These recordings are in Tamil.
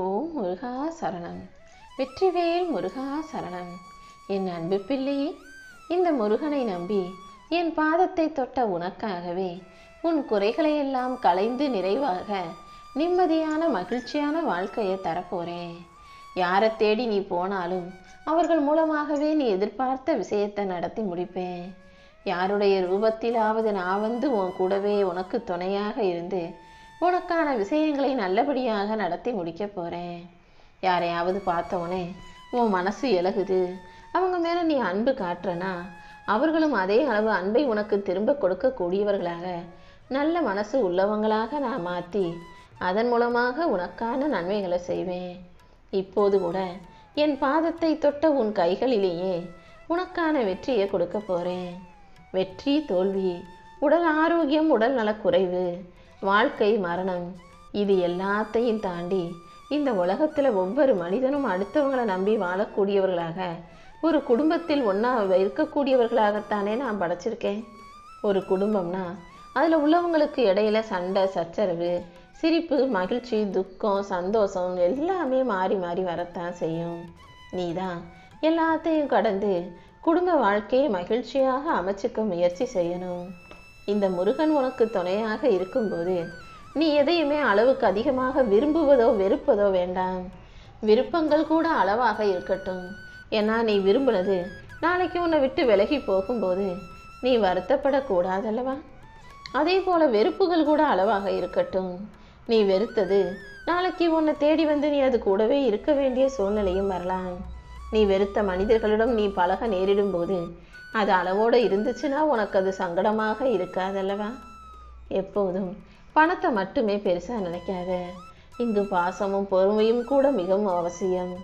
ஓம் முருகா சரணம். வெற்றிவேல் முருகா சரணம். என் அன்பு பிள்ளையே இந்த முருகனை நம்பி என் பாதத்தை தொட்ட உனக்காகவே உன் குறைகளையெல்லாம் களைந்து நிறைவாக நிம்மதியான மகிழ்ச்சியான வாழ்க்கையை தரப்போறேன். யாரை தேடி நீ போனாலும் அவர்கள் மூலமாகவே நீ எதிர்பார்த்த விஷயத்தை நடத்தி முடிப்பேன். யாருடைய ரூபத்திலாவது நான் வந்து உன் கூடவே உனக்கு துணையாக இருந்து உனக்கான விஷயங்களை நல்லபடியாக நடத்தி முடிக்க போகிறேன் யாரையாவது பார்த்தவொடனே உன் மனசு இலகுது அவங்க மேலே நீ அன்பு காட்டுறனா? அவர்களும் அதே அளவு அன்பை உனக்கு திரும்ப கொடுக்கக்கூடியவர்களாக. நல்ல மனசு உள்ளவங்களாக நான் மாற்றி அதன் மூலமாக உனக்கான நன்மைகளை செய்வேன். இப்போது கூட என் பாதத்தை தொட்ட உன் கைகளிலேயே உனக்கான வெற்றியை கொடுக்க போகிறேன் வெற்றி தோல்வி உடல் ஆரோக்கியம் உடல் நலக்குறைவு வாழ்க்கை மரணம். இது எல்லாத்தையும் தாண்டி இந்த உலகத்தில் ஒவ்வொரு மனிதனும் அடுத்தவங்களை நம்பி வாழக்கூடியவர்களாக ஒரு குடும்பத்தில் ஒன்றா இருக்கக்கூடியவர்களாகத்தானே நான் படைச்சிருக்கேன். ஒரு குடும்பம்னா அதில் உள்ளவங்களுக்கு இடையில சண்டை சச்சரவு சிரிப்பு மகிழ்ச்சி துக்கம் சந்தோஷம் எல்லாமே மாறி மாறி வரத்தான் செய்யும். நீதான் எல்லாத்தையும் கடந்து குடும்ப வாழ்க்கையை மகிழ்ச்சியாக அமைச்சுக்க முயற்சி செய்யணும். இந்த முருகன் உனக்கு துணையாக இருக்கும்போது நீ எதையுமே அளவுக்கு அதிகமாக விரும்புவதோ வெறுப்பதோ வேண்டாம். விருப்பங்கள் கூட அளவாக இருக்கட்டும். ஏன்னா நீ விரும்பினது நாளைக்கு உன்னை விட்டு விலகி போகும்போது நீ வருத்தப்படக்கூடாதல்லவா? அதே போல வெறுப்புகள் கூட அளவாக இருக்கட்டும். நீ வெறுத்தது நாளைக்கு உன்னை தேடி வந்து நீ அது கூடவே இருக்க வேண்டிய சூழ்நிலையும் வரலாம். நீ வெறுத்த மனிதர்களிடம் நீ பழக நேரிடும் போது அது அளவோடு இருந்துச்சுன்னா உனக்கு அது சங்கடமாக இருக்காதல்லவா? எப்போதும் பணத்தை மட்டுமே பெருசாக நினைக்காத. இங்கு பாசமும் பொறுமையும் கூட மிகவும் அவசியம்.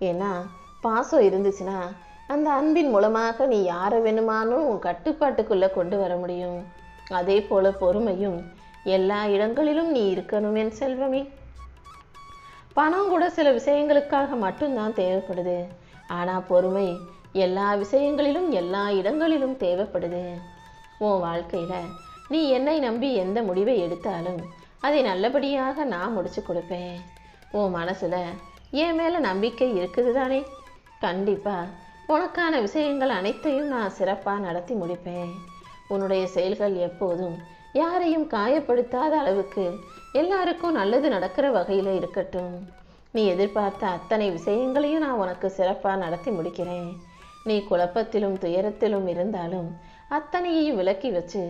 ஏன்னா பாசம் இருந்துச்சுன்னா அந்த அன்பின் மூலமாக நீ யாரை வேணுமானும் உன் கட்டுப்பாட்டுக்குள்ளே கொண்டு வர முடியும். அதே போல பொறுமையும் எல்லா இடங்களிலும் நீ இருக்கணும் என் செல்வமே. பணம் கூட சில விஷயங்களுக்காக மட்டும்தான் தேவைப்படுது. ஆனால் பொறுமை எல்லா விஷயங்களிலும் எல்லா இடங்களிலும் தேவைப்படுது. உன் வாழ்க்கையில் நீ என்னை நம்பி எந்த முடிவை எடுத்தாலும் அதை நல்லபடியாக நான் முடிச்சு கொடுப்பேன். உன் மனசில் என் மேலே நம்பிக்கை இருக்குது தானே கண்டிப்பாக உனக்கான விஷயங்கள் அனைத்தையும் நான் சிறப்பாக நடத்தி முடிப்பேன். உன்னுடைய செயல்கள் எப்போதும் யாரையும் காயப்படுத்தாத அளவுக்கு எல்லாருக்கும் நல்லது நடக்கிற வகையில் இருக்கட்டும். நீ எதிர்பார்த்த அத்தனை விஷயங்களையும் நான் உனக்கு சிறப்பாக நடத்தி முடிக்கிறேன். நீ குழப்பத்திலும் துயரத்திலும் இருந்தாலும் அத்தனையையும் விலக்கி வச்சு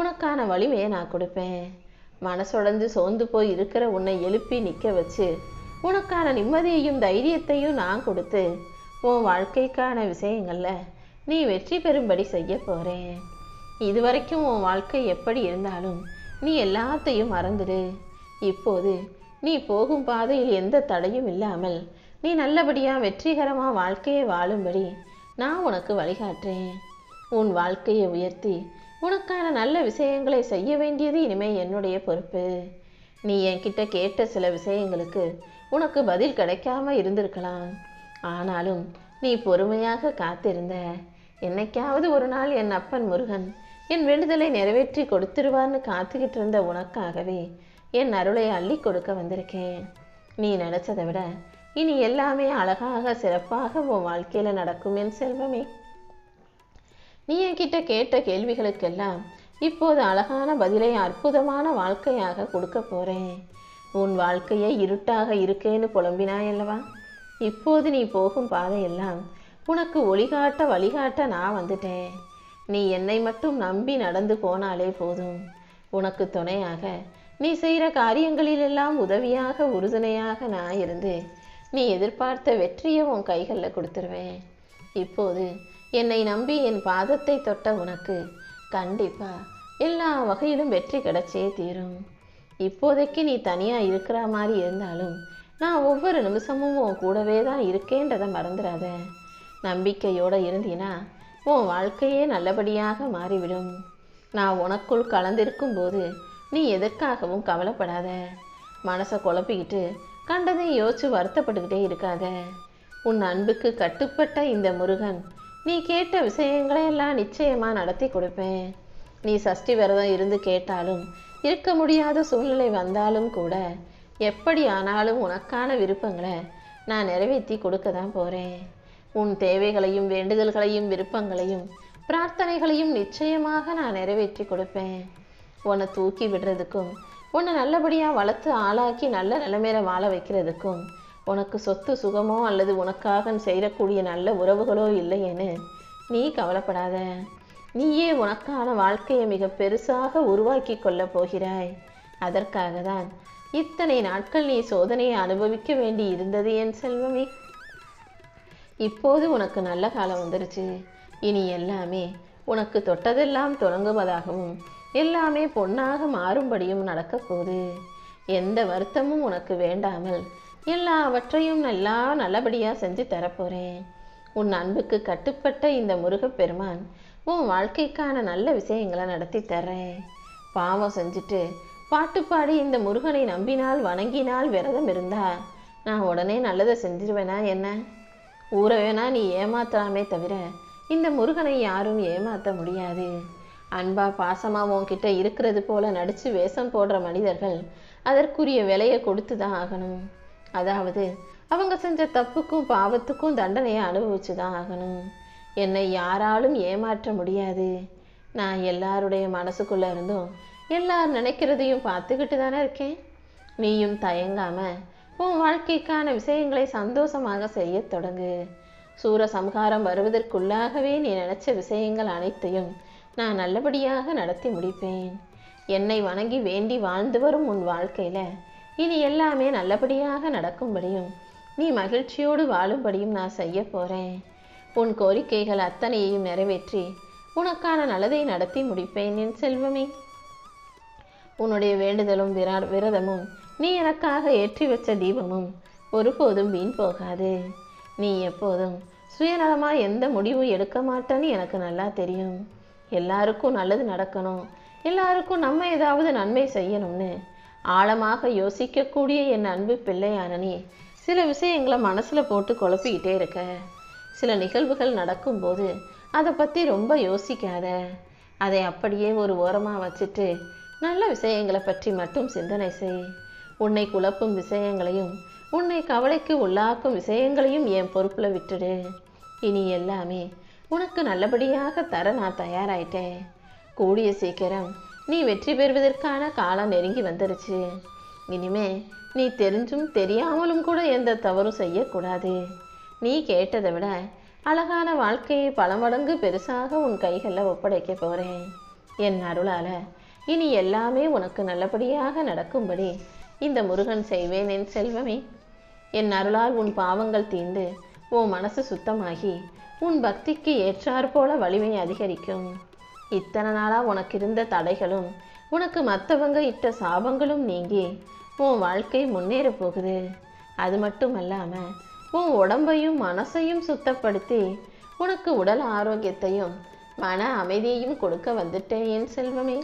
உனக்கான வலிமையை நான் கொடுப்பேன். மனசுடைஞ்சு சோர்ந்து போய் இருக்கிற உன்னை எழுப்பி நிற்க வச்சு உனக்கான நிம்மதியையும் தைரியத்தையும் நான் கொடுத்து உன் வாழ்க்கைக்கான விஷயங்களில் நீ வெற்றி பெறும்படி செய்ய போகிறேன் இதுவரைக்கும் உன் வாழ்க்கை எப்படி இருந்தாலும் நீ எல்லாத்தையும் மறந்துடு. இப்போது நீ போகும் பாதையில் எந்த தடையும் இல்லாமல் நீ நல்லபடியாக வெற்றிகரமாக வாழ்க்கையை வாழும்படி நான் உனக்கு வழிகாட்டுறேன். உன் வாழ்க்கையை உயர்த்தி உனக்கான நல்ல விஷயங்களை செய்ய வேண்டியது இனிமே என்னுடைய பொறுப்பு. நீ என்கிட்ட கேட்ட சில விஷயங்களுக்கு உனக்கு பதில் கிடைக்காம இருந்திருக்கலாம். ஆனாலும் நீ பொறுமையாக காத்திருந்த. என்னைக்காவது ஒரு நாள் என் அப்பன் முருகன் என் வேண்டுதலை நிறைவேற்றி கொடுத்துருவான்னு காத்துக்கிட்டு இருந்த உனக்காகவே என் அருளை அள்ளி கொடுக்க வந்திருக்கேன். நீ நினச்சதை விட இனி எல்லாமே அழகாக சிறப்பாக உன் வாழ்க்கையில் நடக்கும் என் செல்வமே. நீ என்கிட்ட கேட்ட கேள்விகளுக்கெல்லாம் இப்போது அழகான பதிலை அற்புதமான வாழ்க்கையாக கொடுக்க போகிறேன் உன் வாழ்க்கையே இருட்டாக இருக்கேன்னு புலம்பினாயல்லவா இப்போது நீ போகும் பாதையெல்லாம் உனக்கு ஒளிகாட்ட வழிகாட்ட நான் வந்துட்டேன். நீ என்னை மட்டும் நம்பி நடந்து போனாலே போதும். உனக்கு துணையாக நீ செய்கிற காரியங்களிலெல்லாம் உதவியாக உறுதுணையாக நான் இருந்து நீ எதிர்பார்த்த வெற்றியை உன் கைகளில் கொடுத்துருவேன். இப்போது என்னை நம்பி என் பாதத்தை தொட்ட உனக்கு கண்டிப்பாக எல்லா வகையிலும் வெற்றி கிடைச்சே தீரும். இப்போதைக்கு நீ தனியாக இருக்கிற மாதிரி இருந்தாலும் நான் ஒவ்வொரு நிமிஷமும் உன் கூடவே தான் இருக்கேன்றதை மறந்துடாத. நம்பிக்கையோடு இருந்தினா உன் வாழ்க்கையே நல்லபடியாக மாறிவிடும். நான் உனக்குள் கலந்திருக்கும் போது நீ எதற்காகவும் கவலைப்படாத. மனசை குழப்பிக்கிட்டு கண்டதை யோசிச்சு வருத்தப்பட்டுக்கிட்டே இருக்காத. உன் அன்புக்கு கட்டுப்பட்ட இந்த முருகன் நீ கேட்ட விஷயங்களை எல்லாம் நிச்சயமா நடத்தி கொடுப்பேன். நீ சஷ்டி விரதம் இருந்து கேட்டாலும் இருக்க முடியாத சூழ்நிலை வந்தாலும் கூட எப்படி ஆனாலும் உனக்கான விருப்பங்களை நான் நிறைவேற்றி கொடுக்க தான் போகிறேன் உன் தேவைகளையும் வேண்டுதல்களையும் விருப்பங்களையும் பிரார்த்தனைகளையும் நிச்சயமாக நான் நிறைவேற்றி கொடுப்பேன். உன்னை தூக்கி விடுறதுக்கும் உன்னை நல்லபடியாக வளர்த்து ஆளாக்கி நல்ல நிலைமையில வாழ வைக்கிறதுக்கும் உனக்கு சொத்து சுகமோ அல்லது உனக்காக செய்யக்கூடிய நல்ல உறவுகளோ இல்லையேன்னு நீ கவலைப்படாத. நீயே உனக்கான வாழ்க்கையை மிக பெருசாக உருவாக்கி கொள்ளப் போகிறாய். அதற்காக தான் இத்தனை நாட்கள் நீ சோதனையை அனுபவிக்க வேண்டி இருந்தது என் செல்வமே. இப்போது உனக்கு நல்ல காலம் வந்துருச்சு. இனி எல்லாமே உனக்கு தொட்டதெல்லாம் தொடங்குவதாகவும் எல்லாமே பொன்னாக மாறும்படியும் நடக்கப் போகுது எந்த வருத்தமும் உனக்கு வேண்டாமல் எல்லாவற்றையும் நல்லா நல்லபடியாக செஞ்சு தரப்போகிறேன் உன் அன்புக்கு கட்டுப்பட்ட இந்த முருகப்பெருமான் உன் வாழ்க்கைக்கான நல்ல விஷயங்களை நடத்தி தர்றேன். பாவம் செஞ்சுட்டு பாட்டு பாடி இந்த முருகனை நம்பினால் வணங்கினால் விரதம் இருந்தா நான் உடனே நல்லதை செஞ்சிருவேனா என்ன? ஊரை வேணா நீ ஏமாத்தலாமே தவிர இந்த முருகனை யாரும் ஏமாற்ற முடியாது. அன்பா பாசமாக உன்கிட்ட இருக்கிறது போல நடித்து வேஷம் போடுற மனிதர்கள் அதற்குரிய விலையை கொடுத்து தான் ஆகணும். அதாவது அவங்க செஞ்ச தப்புக்கும் பாவத்துக்கும் தண்டனையை அனுபவிச்சு தான் ஆகணும். என்னை யாராலும் ஏமாற்ற முடியாது. நான் எல்லாருடைய மனசுக்குள்ள இருந்தும் எல்லார் நினைக்கிறதையும் பார்த்துக்கிட்டு தானே இருக்கேன். நீயும் தயங்காமல் உன் வாழ்க்கைக்கான விஷயங்களை சந்தோஷமாக செய்யத் தொடங்கு. சூர சம்ஹாரம் வருவதற்குள்ளாகவே நீ நினைச்ச விஷயங்கள் அனைத்தையும் நான் நல்லபடியாக நடத்தி முடிப்பேன். என்னை வணங்கி வேண்டி வாழ்ந்து வரும் உன் வாழ்க்கையில் இனி எல்லாமே நல்லபடியாக நடக்கும்படியும் நீ மகிழ்ச்சியோடு வாழும்படியும் நான் செய்ய போகிறேன் உன் கோரிக்கைகள் அத்தனையையும் நிறைவேற்றி உனக்கான நல்லதை நடத்தி முடிப்பேன் என் செல்வமே. உன்னுடைய வேண்டுதலும் விரா விரதமும் நீ எனக்காக ஏற்றி வச்ச தீபமும் ஒருபோதும் வீண் போகாது. நீ எப்போதும் சுயநலமாக எந்த முடிவும் எடுக்க மாட்டேன்னு எனக்கு நல்லா தெரியும். எல்லாருக்கும் நல்லது நடக்கணும். எல்லாருக்கும் நம்ம ஏதாவது நன்மை செய்யணும்னு ஆழமாக யோசிக்கக்கூடிய என் அன்பு பிள்ளையான நீ சில விஷயங்களை மனசில் போட்டு குழப்பிக்கிட்டே இருக்க. சில நிகழ்வுகள் நடக்கும்போது அதை பற்றி ரொம்ப யோசிக்காத. அதை அப்படியே ஒரு ஓரமாக வச்சுட்டு நல்ல விஷயங்களை பற்றி மட்டும் சிந்தனை செய். உன்னை குழப்பும் விஷயங்களையும் உன்னை கவலைக்கு உள்ளாக்கும் விஷயங்களையும் என் பொறுப்பில் விட்டுடு. இனி எல்லாமே உனக்கு நல்லபடியாக தர நான் தயாராயிட்டேன். கூடிய சீக்கிரம் நீ வெற்றி பெறுவதற்கான காலம் நெருங்கி வந்துருச்சு. இனிமே நீ தெரிஞ்சும் தெரியாமலும் கூட எந்த தவறும் செய்யக்கூடாது. நீ கேட்டதை விட அழகான வாழ்க்கையை பல மடங்கு பெருசாக உன் கைகளில் ஒப்படைக்க போகிறேன் என் அருளால இனி எல்லாமே உனக்கு நல்லபடியாக நடக்கும்படி இந்த முருகன் செய்வேன் என் செல்வமே. என் அருளால் உன் பாவங்கள் தீந்து உன் மனசு சுத்தமாகி உன் பக்திக்கு ஏற்றாற்போல வலிமை அதிகரிக்கும். இத்தனை நாளாக உனக்கு இருந்த தடைகளும் உனக்கு மற்றவங்க இட்ட சாபங்களும் நீங்கி உன் வாழ்க்கை முன்னேற போகுது. அது மட்டும் அல்லாமல் உன் உடம்பையும் மனசையும் சுத்தப்படுத்தி உனக்கு உடல் ஆரோக்கியத்தையும் மன அமைதியையும் கொடுக்க வந்துட்டேன் என் செல்வமே.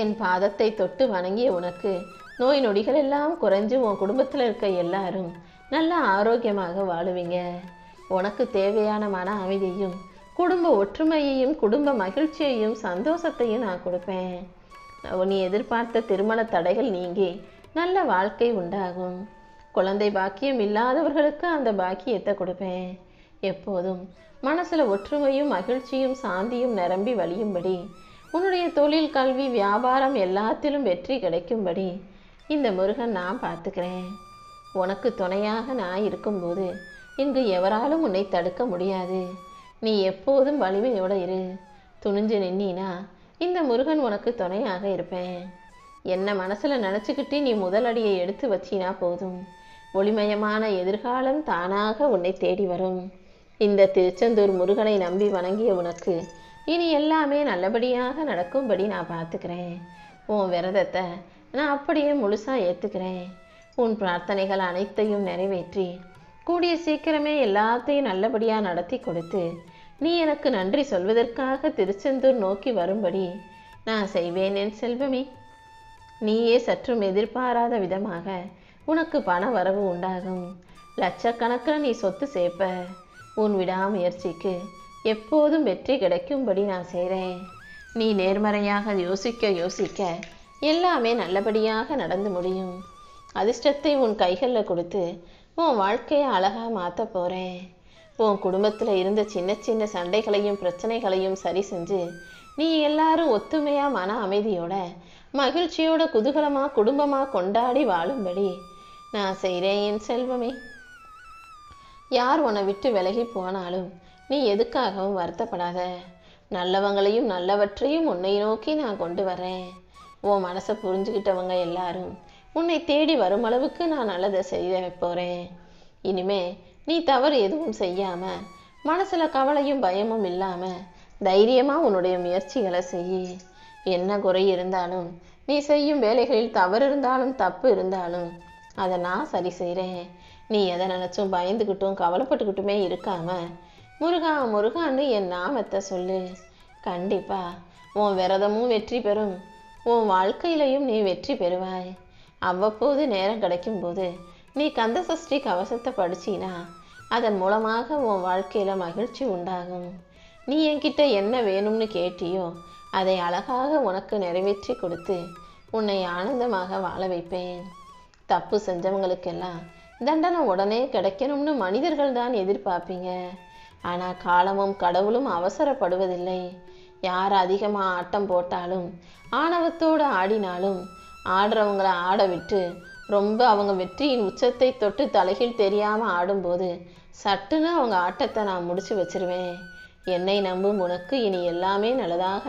என் பாதத்தை தொட்டு வணங்கிய உனக்கு நோய் நொடிகள் எல்லாம் குறைஞ்சு உன் குடும்பத்தில் இருக்க எல்லாரும் நல்ல ஆரோக்கியமாக வாழுவீங்க. உனக்கு தேவையான மன அமைதியும் குடும்ப ஒற்றுமையையும் குடும்ப மகிழ்ச்சியையும் சந்தோஷத்தையும் நான் கொடுப்பேன். நீ எதிர்பார்த்த திருமண தடைகள் நீங்கி நல்ல வாழ்க்கை உண்டாகும். குழந்தை பாக்கியம் இல்லாதவர்களுக்கு அந்த பாக்கியத்தை கொடுப்பேன். எப்போதும் மனசுல ஒற்றுமையும் மகிழ்ச்சியும் சாந்தியும் நிரம்பி வழியும்படி உன்னுடைய தொழில் கல்வி வியாபாரம் எல்லாத்திலும் வெற்றி கிடைக்கும்படி இந்த முருகன் நான் பார்த்துக்கிறேன். உனக்கு துணையாக நான் இருக்கும்போது இங்கு எவராலும் உன்னை தடுக்க முடியாது. நீ எப்போதும் வலிமையோட இரு. துணிஞ்சு நின்னா இந்த முருகன் உனக்கு துணையாக இருப்பேன். என்ன மனசுல நினச்சிக்கிட்டு நீ முதலடியை எடுத்து வச்சினா போதும். ஒளிமயமான எதிர்காலம் தானாக உன்னை தேடி வரும். இந்த திருச்செந்தூர் முருகனை நம்பி வணங்கிய உனக்கு இனி எல்லாமே நல்லபடியாக நடக்கும்படி நான் பார்த்துக்கிறேன். உன் விரதத்தை நான் அப்படியே முழுசா ஏற்றுக்கிறேன் உன் பிரார்த்தனைகள் அனைத்தையும் நிறைவேற்றி கூடிய சீக்கிரமே எல்லாத்தையும் நல்லபடியாக நடத்தி கொடுத்து நீ எனக்கு நன்றி சொல்வதற்காக திருச்செந்தூர் நோக்கி வரும்படி நான் செய்வேன் என் செல்வமே. நீயே சற்றும் எதிர்பாராத விதமாக உனக்கு பண வரவு உண்டாகும். லட்சக்கணக்கில் நீ சொத்து சேர்ப்ப. உன் விடாமுயற்சிக்கு எப்போதும் வெற்றி கிடைக்கும்படி நான் செய்கிறேன் நீ நேர்மறையாக யோசிக்க யோசிக்க எல்லாமே நல்லபடியாக நடந்து முடியும். அதிர்ஷ்டத்தை உன் கைகளில் கொடுத்து உன் வாழ்க்கையை அழகாக மாற்ற போகிறேன் உன் குடும்பத்தில் இருந்த சின்ன சின்ன சண்டைகளையும் பிரச்சனைகளையும் சரி செஞ்சு நீ எல்லாரும் ஒத்துமையாக மன அமைதியோட மகிழ்ச்சியோட குதூகலமாக குடும்பமாக கொண்டாடி வாழும்படி நான் செய்கிறேன் என் செல்வமே. யார் உன்னை விட்டு விலகி போனாலும் நீ எதுக்காகவும் வருத்தப்படாத. நல்லவங்களையும் நல்லவற்றையும் உன்னை நோக்கி நான் கொண்டு வரேன் உன் மனசை புரிஞ்சுக்கிட்டவங்க எல்லாரும் உன்னை தேடி வரும் அளவுக்கு நான் நல்லதை செய்ய போறேன். இனிமே நீ தவறு எதுவும் செய்யாம மனசுல கவலையும் பயமும் இல்லாம தைரியமா உன்னுடைய முயற்சிகளை செய். என்ன குறை இருந்தாலும் நீ செய்யும் வேலைகளில் தவறு இருந்தாலும் தப்பு இருந்தாலும் அதை நான் சரி செய்கிறேன் நீ எதை நினச்சும் பயந்துக்கிட்டும் கவலைப்பட்டுக்கிட்டுமே இருக்காம முருகா முருகான்னு என் நாமத்தை சொல்லு. கண்டிப்பா உன் விரதமும் வெற்றி பெறும். உன் வாழ்க்கையிலையும் நீ வெற்றி பெறுவாய். அவ்வப்போது நேரம் கிடைக்கும்போது நீ கந்த சஷ்டி கவசத்தை படிச்சினா அதன் மூலமாக உன் வாழ்க்கையில் மகிழ்ச்சி உண்டாகும். நீ என்கிட்ட என்ன வேணும்னு கேட்டியோ அதை அழகாக உனக்கு நிறைவேற்றி கொடுத்து உன்னை ஆனந்தமாக வாழ வைப்பேன். தப்பு செஞ்சவங்களுக்கெல்லாம் தண்டனை உடனே கிடைக்கணும்னு மனிதர்கள் தான் எதிர்பார்ப்பீங்க. ஆனால் காலமும் கடவுளும் அவசரப்படுவதில்லை. யார் அதிகமாக ஆட்டம் போட்டாலும் ஆணவத்தோடு ஆடினாலும் ஆடுறவங்கள ஆட விட்டு ரொம்ப அவங்க வெற்றியின் உச்சத்தை தொட்டு தலைகீழ் தெரியாமல் ஆடும்போது சட்டுன்னு அவங்க ஆட்டத்தை நான் முடிச்சு வச்சிருவேன். என்னை நம்பும் உனக்கு இனி எல்லாமே நல்லதாக